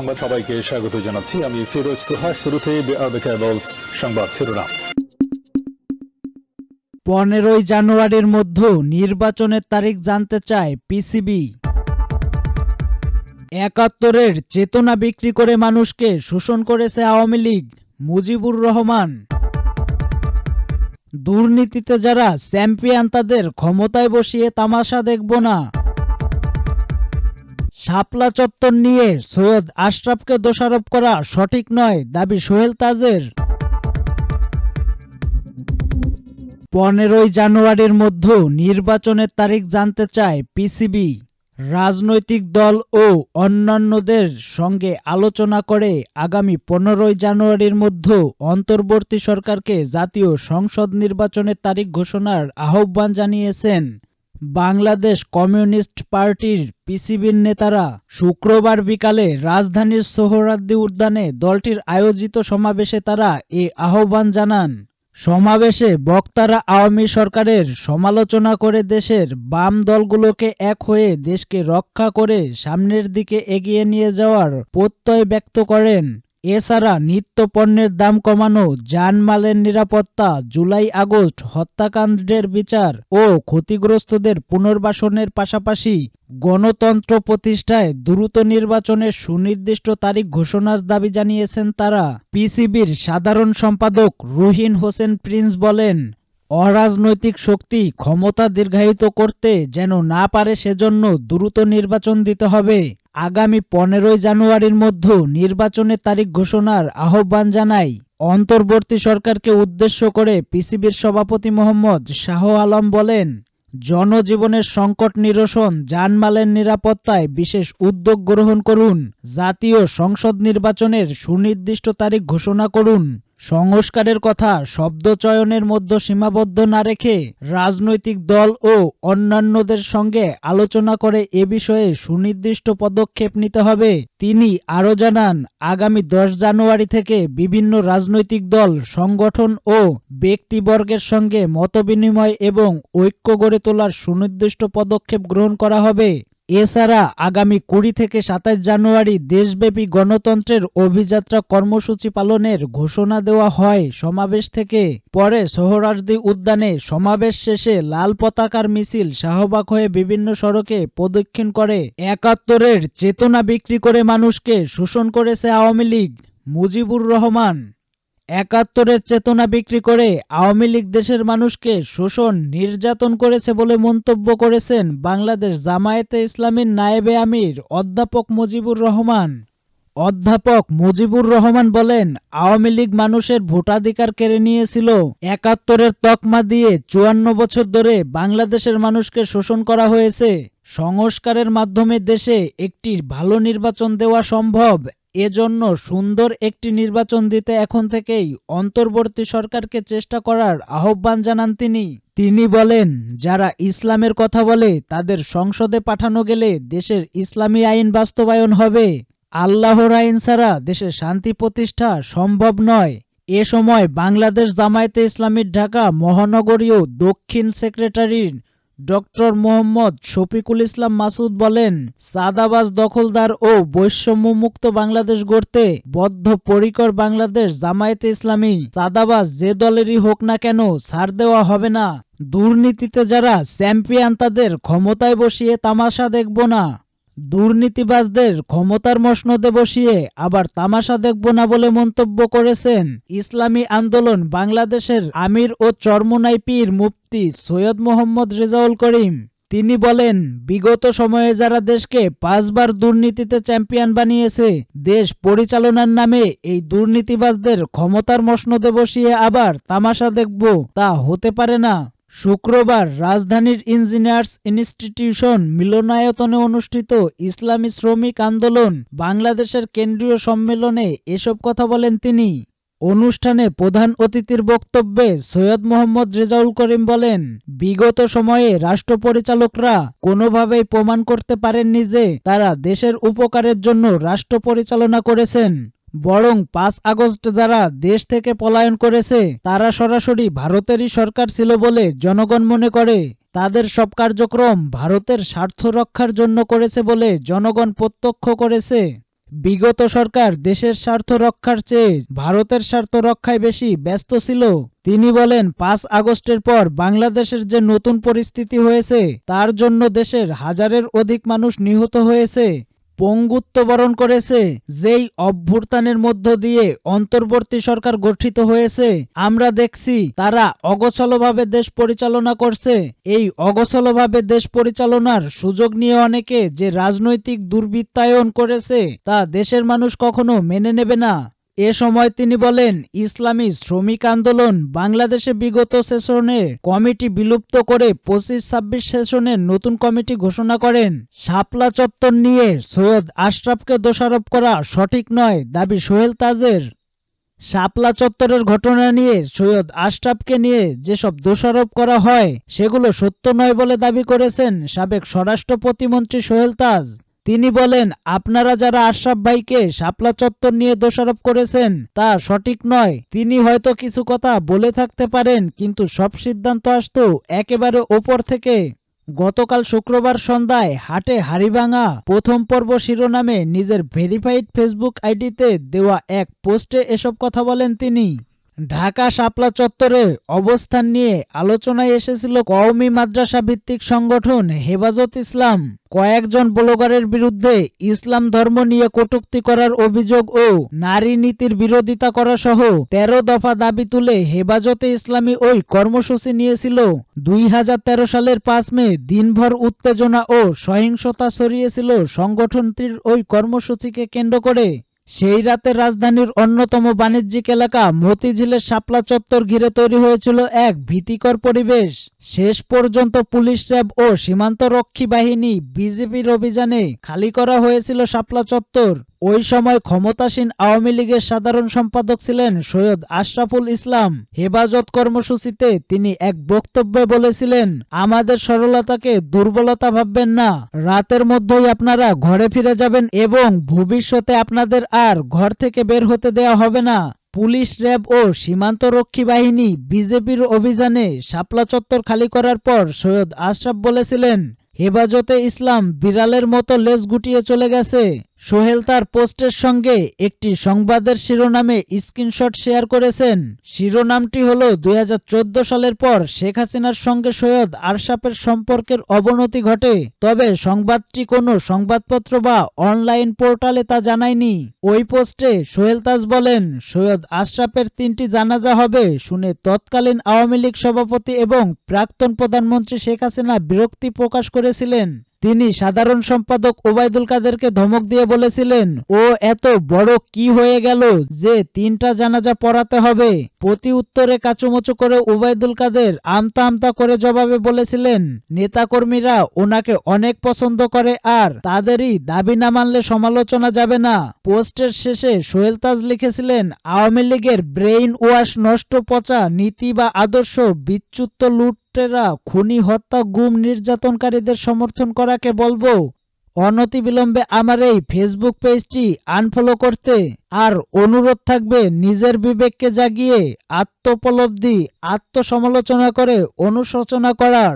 সংবাদ সবাইকে স্বাগত জানাচ্ছি। আমি ফিরোজ তোহা, শুরুতে সংবাদ শিরোনাম। পনেরোই জানুয়ারির মধ্যে নির্বাচনের তারিখ জানতে চায় পিসিবি। একাত্তরের চেতনা বিক্রি করে মানুষকে শোষণ করেছে আওয়ামী লীগ, মুজিবুর রহমান। দুর্নীতিতে যারা চ্যাম্পিয়ন তাদের ক্ষমতায় বসিয়ে তামাশা দেখব না। শাপলা চত্বর নিয়ে সৈয়দ আশরাফকে দোষারোপ করা সঠিক নয়, দাবি সোহেল তাজের। পনেরোই জানুয়ারির মধ্যে নির্বাচনের তারিখ জানতে চায় পিসিবি। রাজনৈতিক দল ও অন্যান্যদের সঙ্গে আলোচনা করে আগামী পনেরোই জানুয়ারির মধ্যে অন্তর্বর্তী সরকারকে জাতীয় সংসদ নির্বাচনের তারিখ ঘোষণার আহ্বান জানিয়েছেন। বাংলাদেশ কমিউনিস্ট পার্টির পিসিবির নেতারা শুক্রবার বিকালে রাজধানীর সোহরাদ্দি উদ্যানে দলটির আয়োজিত সমাবেশে তারা এ আহ্বান জানান। সমাবেশে বক্তারা আওয়ামী সরকারের সমালোচনা করে দেশের বাম দলগুলোকে এক হয়ে দেশকে রক্ষা করে সামনের দিকে এগিয়ে নিয়ে যাওয়ার প্রত্যয় ব্যক্ত করেন। এছাড়া নিত্য পণ্যের দাম কমানো জানমালের নিরাপত্তা, জুলাই আগস্ট হত্যাকাণ্ডের বিচার ও ক্ষতিগ্রস্তদের পুনর্বাসনের পাশাপাশি গণতন্ত্র প্রতিষ্ঠায় দ্রুত নির্বাচনের সুনির্দিষ্ট তারিখ ঘোষণার দাবি জানিয়েছেন তারা। পিসিবির সাধারণ সম্পাদক রুহিন হোসেন প্রিন্স বলেন অরাজনৈতিক শক্তি ক্ষমতা দীর্ঘায়িত করতে যেন না পারে সেজন্য দ্রুত নির্বাচন দিতে হবে। আগামী পনেরোই জানুয়ারির মধ্যে নির্বাচনের তারিখ ঘোষণার আহ্বান জানাই অন্তর্বর্তী সরকারকে উদ্দেশ্য করে পিসিবির সভাপতি মোহাম্মদ শাহ আলম বলেন, জনজীবনের সংকট নিরসন জানমালের নিরাপত্তায় বিশেষ উদ্যোগ গ্রহণ করুন, জাতীয় সংসদ নির্বাচনের সুনির্দিষ্ট তারিখ ঘোষণা করুন। সংস্কারের কথা শব্দচয়নের মধ্যে সীমাবদ্ধ না রেখে রাজনৈতিক দল ও অন্যান্যদের সঙ্গে আলোচনা করে এ বিষয়ে সুনির্দিষ্ট পদক্ষেপ নিতে হবে। তিনি আরও জানান, আগামী দশ জানুয়ারি থেকে বিভিন্ন রাজনৈতিক দল, সংগঠন ও ব্যক্তিবর্গের সঙ্গে মতবিনিময় এবং ঐক্য গড়ে তোলার সুনির্দিষ্ট পদক্ষেপ গ্রহণ করা হবে। এছাড়া আগামী কুড়ি থেকে সাতাশ জানুয়ারি দেশব্যাপী গণতন্ত্রের অভিযাত্রা কর্মসূচি পালনের ঘোষণা দেওয়া হয়। সমাবেশ থেকে পরে সোহরার্দি উদ্যানে সমাবেশ শেষে লাল পতাকার মিছিল শাহবাগ হয়ে বিভিন্ন সড়কে প্রদক্ষিণ করে। একাত্তরের চেতনা বিক্রি করে মানুষকে শোষণ করেছে আওয়ামী লীগ। মুজিবুর রহমান একাত্তরের চেতনা বিক্রি করে আওয়ামী লীগ দেশের মানুষকে শোষণ, নির্যাতন করেছে বলে মন্তব্য করেছেন বাংলাদেশ জামায়াতে ইসলামীর নায়েবে আমির অধ্যাপক মুজিবুর রহমান। অধ্যাপক মুজিবুর রহমান বলেন, আওয়ামী লীগ মানুষের ভোটাধিকার কেড়ে নিয়েছিল। একাত্তরের তকমা দিয়ে চুয়ান্ন বছর ধরে বাংলাদেশের মানুষকে শোষণ করা হয়েছে। সংস্কারের মাধ্যমে দেশে একটি ভালো নির্বাচন দেওয়া সম্ভব এজন্য সুন্দর একটি নির্বাচন দিতে এখন থেকেই অন্তর্বর্তী সরকারকে চেষ্টা করার আহ্বান জানান তিনি। তিনি বলেন, যারা ইসলামের কথা বলে তাদের সংসদে পাঠানো গেলে দেশের ইসলামী আইন বাস্তবায়ন হবে। আল্লাহর আইন ছাড়া দেশে শান্তি প্রতিষ্ঠা সম্ভব নয়। এ সময় বাংলাদেশ জামায়াতে ইসলামীর ঢাকা মহানগরীয় দক্ষিণ সেক্রেটারির ডক্টর মোহাম্মদ শফিকুল ইসলাম মাসুদ বলেন, সাদাবাজ দখলদার ও বৈষম্যমুক্ত বাংলাদেশ গড়তে বদ্ধপরিকর বাংলাদেশ জামায়াতে ইসলামী। সাদাবাজ যে দলেরই হোক না কেন ছাড় দেওয়া হবে না। দুর্নীতিতে যারা চ্যাম্পিয়ন তাদের ক্ষমতায় বসিয়ে তামাশা দেখব না। দুর্নীতিবাজদের ক্ষমতার মসনদে বসিয়ে আবার তামাশা দেখব না বলে মন্তব্য করেছেন ইসলামী আন্দোলন বাংলাদেশের আমির ও চরমোনাই পীর মুফতি সৈয়দ মোহাম্মদ রেজাউল করিম। তিনি বলেন, বিগত সময়ে যারা দেশকে পাঁচবার দুর্নীতিতে চ্যাম্পিয়ন বানিয়েছে, দেশ পরিচালনার নামে এই দুর্নীতিবাজদের ক্ষমতার মসনদে বসিয়ে আবার তামাশা দেখব, তা হতে পারে না। শুক্রবার রাজধানীর ইঞ্জিনিয়ার্স ইনস্টিটিউশন মিলনায়তনে অনুষ্ঠিত ইসলামী শ্রমিক আন্দোলন বাংলাদেশের কেন্দ্রীয় সম্মেলনে এসব কথা বলেন তিনি। অনুষ্ঠানে প্রধান অতিথির বক্তব্যে সৈয়দ মোহাম্মদ রেজাউল করিম বলেন, বিগত সময়ে রাষ্ট্র পরিচালকরা কোনোভাবেই প্রমাণ করতে পারেননি যে তারা দেশের উপকারের জন্য রাষ্ট্র পরিচালনা করেছেন। বরং পাঁচ আগস্ট যারা দেশ থেকে পলায়ন করেছে, তারা সরাসরি ভারতেরই সরকার ছিল বলে জনগণ মনে করে। তাদের সব কার্যক্রম ভারতের স্বার্থ রক্ষার জন্য করেছে বলে জনগণ প্রত্যক্ষ করেছে। বিগত সরকার দেশের স্বার্থ রক্ষার চেয়ে ভারতের স্বার্থ রক্ষায় বেশি ব্যস্ত ছিল। তিনি বলেন, পাঁচ আগস্টের পর বাংলাদেশের যে নতুন পরিস্থিতি হয়েছে, তার জন্য দেশের হাজারের অধিক মানুষ নিহত হয়েছে। পঙ্গুত্ব বরণ করেছে, যেই অভ্যুত্থানের মধ্য দিয়ে অন্তর্বর্তী সরকার গঠিত হয়েছে। আমরা দেখছি তারা অগোছলভাবে দেশ পরিচালনা করছে। এই অগোছলভাবে দেশ পরিচালনার সুযোগ নিয়ে অনেকে যে রাজনৈতিক দুর্বৃত্তায়ন করেছে, তা দেশের মানুষ কখনো মেনে নেবে না। এ সময় তিনি বলেন, ইসলামী শ্রমিক আন্দোলন বাংলাদেশে বিগত সেশনে কমিটি বিলুপ্ত করে পঁচিশ ছাব্বিশ সেশনে নতুন কমিটি ঘোষণা করেন। শাপলা চত্বর নিয়ে সৈয়দ আশরাফকে দোষারোপ করা সঠিক নয়, দাবি সোহেল তাজের। শাপলা চত্বরের ঘটনা নিয়ে সৈয়দ আশরাফকে নিয়ে যেসব দোষারোপ করা হয়, সেগুলো সত্য নয় বলে দাবি করেছেন সাবেক স্বরাষ্ট্র প্রতিমন্ত্রী সোহেল তাজ। তিনি বলেন, আপনারা যারা আশরাফ ভাইকে শাপলা চত্বর নিয়ে দোষারোপ করেছেন, তা সঠিক নয়। তিনি হয়তো কিছু কথা বলে থাকতে পারেন, কিন্তু সব সিদ্ধান্ত আসতো একেবারে ওপর থেকে। গতকাল শুক্রবার সন্ধ্যায় হাটে হাড়িভাঙা প্রথম পর্ব শিরোনামে নিজের ভেরিফাইড ফেসবুক আইডিতে দেওয়া এক পোস্টে এসব কথা বলেন তিনি। ঢাকা শাপলা চত্বরে অবস্থান নিয়ে আলোচনায় এসেছিল কওমি মাদ্রাসা ভিত্তিক সংগঠন হেফাজত ইসলাম। কয়েকজন ব্লগারের বিরুদ্ধে ইসলাম ধর্ম নিয়ে কটূক্তি করার অভিযোগ ও নারী নীতির বিরোধিতা করা সহ তেরো দফা দাবি তুলে হেফাজতে ইসলামী ওই কর্মসূচি নিয়েছিল। দুই হাজার তেরো সালের পাঁচ মে দিনভর উত্তেজনা ও সহিংসতা ছড়িয়েছিল সংগঠনটির ওই কর্মসূচিকে কেন্দ্র করে। সেই রাতে রাজধানীর অন্যতম বাণিজ্যিক এলাকা মতিঝিলের শাপলা চত্বর ঘিরে তৈরি হয়েছিল এক ভীতিকর পরিবেশ। শেষ পর্যন্ত পুলিশ র্যাব ও সীমান্তরক্ষী বাহিনী বিজেপির অভিযানে খালি করা হয়েছিল শাপলা চত্বর। ওই সময় ক্ষমতাসীন আওয়ামী লীগের সাধারণ সম্পাদক ছিলেন সৈয়দ আশরাফুল ইসলাম। হেফাজত কর্মসূচিতে তিনি এক বক্তব্যে বলেছিলেন, আমাদের সরলতাকে দুর্বলতা ভাববেন না। রাতের মধ্যেই আপনারা ঘরে ফিরে যাবেন এবং ভবিষ্যতে আপনাদের আর ঘর থেকে বের হতে দেওয়া হবে না। পুলিশ র্যাব ও সীমান্তরক্ষী বাহিনী বিজেপির অভিযানে শাপলা চত্বর খালি করার পর সৈয়দ আশরাফ বলেছিলেন, হেফাজতে ইসলাম বিড়ালের মতো লেজ গুটিয়ে চলে গেছে। সোহেল তার পোস্টের সঙ্গে একটি সংবাদের শিরোনামে স্ক্রিনশট শেয়ার করেছেন। শিরোনামটি হল দুই হাজার চোদ্দ সালের পর শেখ হাসিনার সঙ্গে সৈয়দ আরশাফের সম্পর্কের অবনতি ঘটে। তবে সংবাদটি কোনো সংবাদপত্র বা অনলাইন পোর্টালে তা জানায়নি। ওই পোস্টে সোহেল তাজ বলেন, সৈয়দ আশরাফের তিনটি জানাজা হবে শুনে তৎকালীন আওয়ামী লীগ সভাপতি এবং প্রাক্তন প্রধানমন্ত্রী শেখ হাসিনা বিরক্তি প্রকাশ করেছিলেন। তিনি সাধারণ সম্পাদক ওবায়দুল কাদেরকে ধমক দিয়ে বলেছিলেন, ও এত বড় কি হয়ে গেল যে তিনটা জানাজা পড়াতে হবে? প্রতি উত্তরে কাচুমচু করে ওবায়দুল কাদের আমতা আমতা করে জবাবে বলেছিলেন, নেতাকর্মীরা ওনাকে অনেক পছন্দ করে আর তাদেরই দাবি না মানলে সমালোচনা যাবে না। পোস্টের শেষে সোহেল তাজ লিখেছিলেন, আওয়ামী লীগের ব্রেইন ওয়াশ নষ্ট পচা নীতি বা আদর্শ বিচ্যুত লুট লুটেরা খুনি, হত্যা, গুম নির্যাতনকারীদের সমর্থন করাকে বলব। অনতিবিলম্বে আমার এই ফেসবুক পেজটি আনফলো করতে আর অনুরোধ থাকবে নিজের বিবেককে জাগিয়ে আত্মোপলব্ধি, আত্মসমালোচনা করে অনুশোচনা করার।